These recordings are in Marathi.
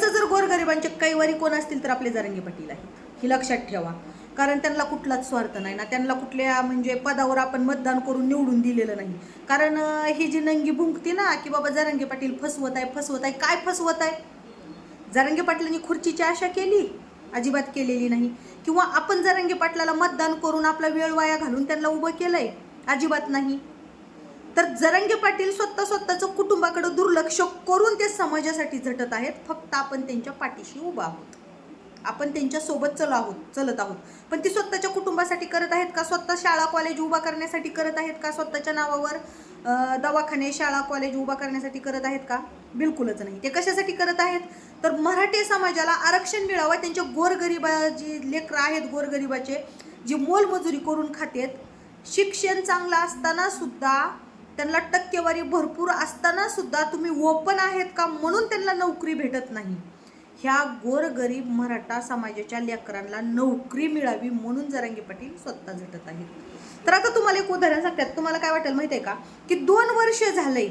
खरंच जर गोरगरिबांचे कैवारी कोण असतील तर आपले जरंगी पाटील आहेत. ही लक्षात ठेवा. कारण त्यांना कुठलाच स्वार्थ नाही ना. त्यांना कुठल्या म्हणजे पदावर आपण मतदान करून निवडून दिलेलं नाही. कारण ही जी नंगी भुंकती ना की बाबा जरंगे पाटील फसवत आहे फसवत आहे काय फसवत आहे? जरंगे पाटलांनी खुर्चीची आशा केली? अजिबात केलेली नाही. किंवा आपण जरंगे पाटलाला मतदान करून आपला वेळ वाया घालून त्यांना उभं केलंय? अजिबात नाही. तर जरंगे पाटील स्वतः स्वतःचं कुटुंबाकडे दुर्लक्ष करून ते समाजासाठी झटत आहेत. फक्त आपण त्यांच्या पाठीशी उभा आहोत. आपण त्यांच्यासोबत चल आहोत चलत आहोत. पण ती स्वतःच्या कुटुंबासाठी करत आहेत का? स्वतः शाळा कॉलेज उभा करण्यासाठी करत आहेत का? स्वतःच्या नावावर दवाखाने शाळा कॉलेज उभा करण्यासाठी करत आहेत का? बिलकुलच नाही. ते कशासाठी करत आहेत? तर मराठी समाजाला आरक्षण मिळावं त्यांच्या गोरगरिबा जी लेकरं आहेत गोरगरिबाचे जी मोलमजुरी करून खातेत शिक्षण चांगलं असताना सुद्धा त्यांना टक्केवारी भरपूर असताना सुद्धा तुम्ही ओपन आहेत का म्हणून त्यांना नोकरी भेटत नाही? ह्या गोरगरीब मराठा समाजाच्या लेकरांना नोकरी मिळावी म्हणून जरांगी पाटील स्वतः झटत आहेत. तर आता तुम्हाला एक उदाहरण सांगतात. तुम्हाला काय वाटेल माहिती आहे का? की दोन वर्ष झालंय.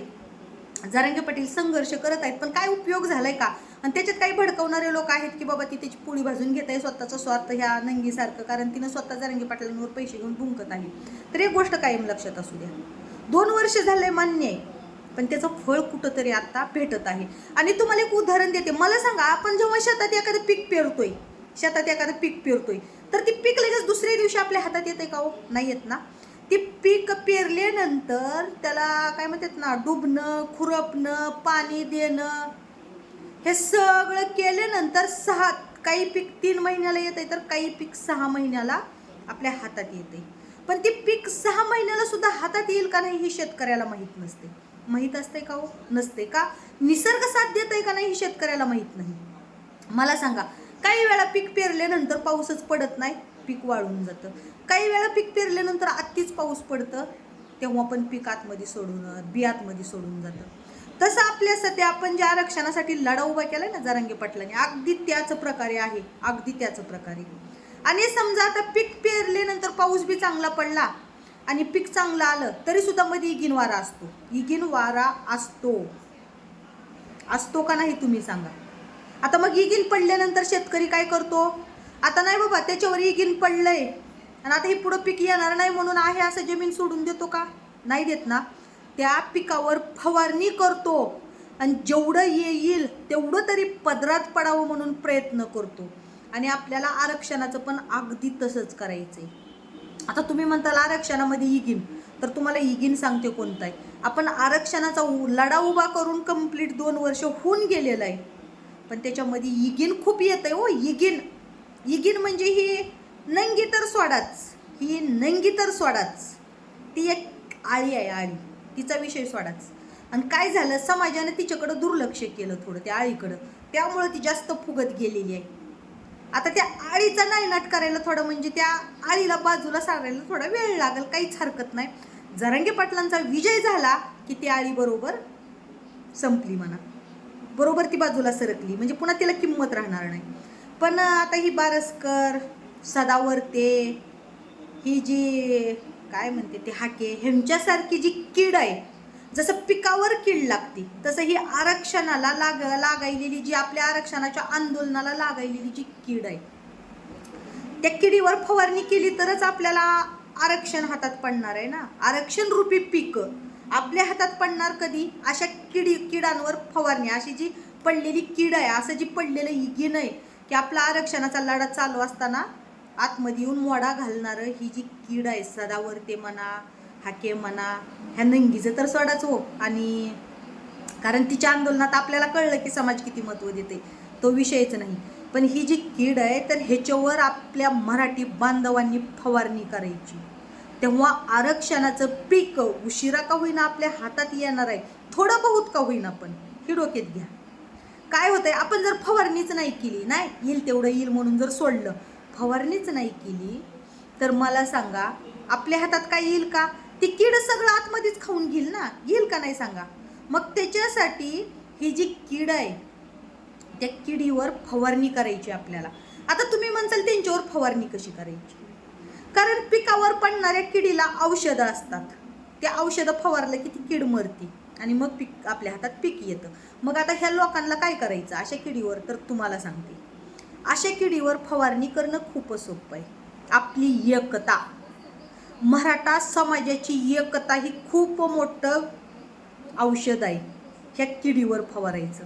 जरांगे पाटील संघर्ष करत आहेत पण काय उपयोग झालाय का? आणि त्याच्यात काही भडकवणारे लोक आहेत की बाबा ती त्याची पोळी भाजून घेत आहे स्वतःचा स्वार्थ ह्या नंगीसारखं कारण तिनं स्वतः जरांगे पाटलांवर पैसे घेऊन भुंकत आहे. तर एक गोष्ट कायम लक्षात असू द्या. दोन वर्ष झाले मान्य आहे. पण त्याचं फळ कुठंतरी आता भेटत आहे. आणि तुम्हाला एक उदाहरण देते. मला सांगा आपण जेव्हा शेतात एखादं पीक पेरतोय शेतात एखादं पीक पेरतोय तर ती पीक लगेच दुसऱ्या दिवशी आपल्या हातात येते का हो? नाही येत ना. ती पीक पेरल्यानंतर त्याला काय म्हणतात ना डुबणं खुरपणं पाणी देणं हे सगळं केल्यानंतर सहा काही पीक तीन महिन्याला येते तर काही पीक सहा महिन्याला आपल्या हातात येते पण ते पीक सहा महिन्याला सुद्धा हातात येईल का नाही ही शेतकऱ्याला माहीत नसते. माहीत असते का हो? नसते का? निसर्ग साथ देत आहे का नाही ही शेतकऱ्याला माहीत नाही. मला सांगा काही वेळा पीक पेरल्यानंतर पाऊसच पडत नाही पीक वाळून जातं. काही वेळा पीक पेरल्यानंतर आत्तीच पाऊस पडतं तेव्हा पण पीक आतमध्ये सोडून बी आतमध्ये सोडून जातं. तसं आपल्या सध्या आपण ज्या आरक्षणासाठी लढा उभा केला ना जरांगे पाटलाने अगदी त्याच प्रकारे आहे अगदी त्याच प्रकारे. आणि समजा आता पीक पेरल्यानंतर पाऊस बी चांगला पडला आणि पीक चांगलं आलं तरी सुद्धा मध्ये इगिन वारा असतो. इगिन वारा असतो. असतो का नाही तुम्ही सांगा. आता मग इगिन पडल्यानंतर शेतकरी काय करतो? आता नाही बाबा त्याच्यावर इगिन पडलंय. आणि आता हे पुढं पीक येणार नाही म्हणून आहे असं जमीन सोडून देतो का? नाही देत ना. त्या पिकावर फवारणी करतो आणि जेवढं येईल तेवढं तरी पदरात पडावं म्हणून प्रयत्न करतो. आणि आपल्याला आरक्षणाचं पण अगदी तसंच करायचं आहे आता तुम्ही म्हणताल आरक्षणामध्ये इगिन तर तुम्हाला इगिन सांगते कोणता आहे आपण आरक्षणाचा उ- लढा उभा करून कंप्लीट दोन वर्ष होऊन गेलेलं आहे. पण त्याच्यामध्ये इगिन खूप येत आहे हो इगिन. इगिन म्हणजे ही नंगी तर सोडाच. ही नंगी तर सोडाच. ती एक आळी आहे आळी. तिचा विषय सोडाच. आणि काय झालं समाजाने तिच्याकडं दुर्लक्ष केलं थोडं त्या आळीकडं. त्यामुळं ती जास्त फुगत गेलेली आहे. आता त्या आळीचा नायनाट करायला थोडं म्हणजे त्या आळीला बाजूला सारायला थोडा वेळ लागेल काहीच हरकत नाही. जरांगे पाटलांचा विजय झाला की ती आळी बरोबर संपली म्हणा. बरोबर ती बाजूला सरकली म्हणजे पुन्हा तिला किंमत राहणार नाही. पण आता ही बारसकर सदावर्ते ही जी काय म्हणते ते हाके ह्यांच्यासारखी जी कीड आहे जसं पिकावर कीड लागते तसं ही आरक्षणाला लाग लागायलेली जी आपल्या आरक्षणाच्या आंदोलनाला लागायलेली जी कीड आहे त्या किडीवर फवारणी केली तरच आपल्याला आरक्षण हातात पडणार आहे ना? आरक्षण रूपी पीक आपल्या हातात पडणार कधी? अशा किडी किडांवर फवारणी अशी जी पडलेली कीड आहे असं जी पडलेलं इगिन आहे की आपला आरक्षणाचा लढा चालू असताना आतमध्ये येऊन मोडा घालणारं ही जी कीड आहे सदावर्ते म्हणा हाके म्हणा ह्या नंगीचं तर सोडाच हो. आणि कारण तिच्या आंदोलनात आपल्याला कळलं की समाज किती महत्त्व देते तो विषयच नाही. पण ही जी कीड आहे तर ह्याच्यावर आपल्या मराठी बांधवांनी फवारणी करायची. तेव्हा आरक्षणाचं पीक उशिरा का होईना आपल्या हातात येणार आहे थोडं बहुत का होईना पण ही डोक्यात घ्या. काय होतंय आपण जर फवारणीच नाही केली नाही येईल तेवढं येईल म्हणून जर सोडलं फवारणीच नाही केली तर मला सांगा आपल्या हातात काय येईल का? ती कीड सगळं आतमध्येच खाऊन घेईल ना? घेईल का नाही सांगा? मग त्याच्यासाठी ही जी कीड आहे त्या किडीवर फवारणी करायची आपल्याला. आता तुम्ही म्हणसाल त्यांच्यावर फवारणी कशी करायची? कारण पिकावर पडणाऱ्या किडीला औषधं असतात. ते औषधं फवारलं की ती कीड मरते आणि मग पीक आपल्या हातात पीक येतं. मग आता ह्या लोकांना काय करायचं? अशा किडीवर तर तुम्हाला सांगते. अशा किडीवर फवारणी करणं खूपच सोपं आहे. आपली एकता. मराठा समाजाची एकता ही खूप मोठं औषध आहे. ह्या किडीवर फवारायचं.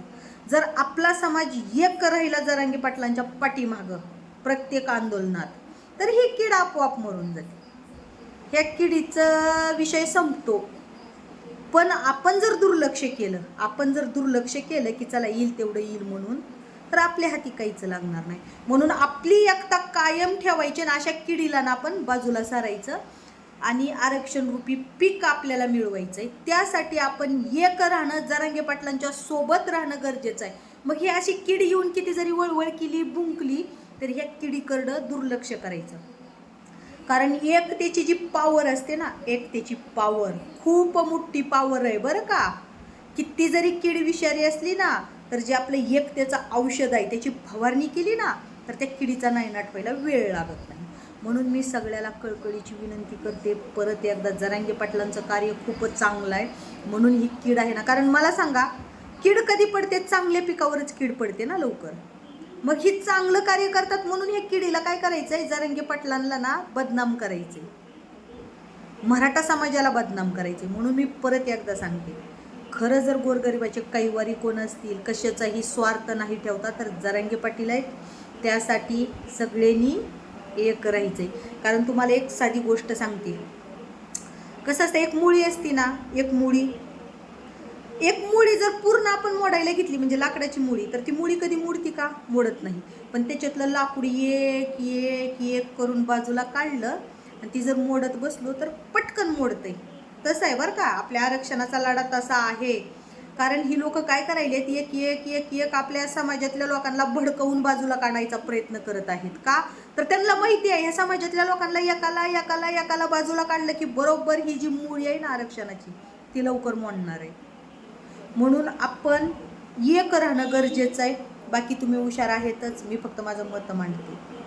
जर आपला समाज एक राहिला जरांगी पाटलांच्या पाठीमागं प्रत्येक आंदोलनात तर ही कीड आपोआप मरून जाते. ह्या किडीचा विषय संपतो. पण आपण जर दुर्लक्ष केलं आपण जर दुर्लक्ष केलं की चला येईल तेवढं येईल म्हणून तर आपल्या हाती काहीच लागणार नाही. म्हणून आपली एकता कायम ठेवायची आणि अशा किडीला ना आपण बाजूला सारायचं. आणि आरक्षण रूपी पीक आपल्याला मिळवायचं आहे त्यासाठी आपण एक राहणं जरांगे पाटलांच्या सोबत राहणं गरजेचं आहे. मग ही अशी किड येऊन किती जरी वळवळ केली बुंकली तर ह्या किडीकडं दुर्लक्ष करायचं. कारण एकतेची जी पॉवर असते ना एकतेची पॉवर खूप मोठी पॉवर आहे बरं का. किती जरी कीड विषारी असली ना तर जे आपलं एकतेचं औषध आहे त्याची फवारणी केली ना तर त्या किडीचा नायनाट व्हायला वेळ लागत नाही. म्हणून मी सगळ्याला कळकळीची विनंती करते. परत एकदा जरांगे पाटलांचं कार्य खूपच चांगलं आहे. म्हणून ही कीड आहे ना कारण मला सांगा कीड कधी पडते? चांगल्या पिकावरच कीड पडते ना लवकर. मग ही चांगलं कार्य करतात म्हणून हे किडीला काय करायचं आहे जरंगे पाटलांना ना बदनाम करायचे मराठा समाजाला बदनाम करायचे म्हणून मी परत एकदा सांगते. खरं जर गोरगरिबाचे कैवारी कोण असतील कशाचाही स्वार्थ नाही ठेवता तर जरांगे पाटील आहेत. त्यासाठी सगळ्यांनी एक राहायचंय कारण तुम्हाला एक साधी गोष्ट सांगते. कसं असतं एक मुळी असती ना एक मुळी. एक मुळी जर पूर्ण आपण मोडायला घेतली म्हणजे लाकडाची मुळी तर ती मुळी कधी मोडती का? मोडत नाही. पण त्याच्यातलं लाकूड एक एक एक करून बाजूला काढलं आणि ती जर मोडत बसलो तर पटकन मोडते तसं आहे बरं का आपल्या आरक्षणाचा लढा तसा आहे. कारण ही लोक काय करायले एक एक एक एक आपल्या समाजातल्या लोकांना भडकवून बाजूला काढायचा प्रयत्न करत आहेत का? तर त्यांना माहिती आहे ह्या समाजातल्या लोकांना एकाला एकाला एकाला बाजूला काढलं की बरोबर ही जी मूळ आहे ना आरक्षणाची ती लवकर मोडणार आहे. म्हणून आपण एक राहणं गरजेचं आहे. बाकी तुम्ही हुशार आहेतच मी फक्त माझं मत मांडते.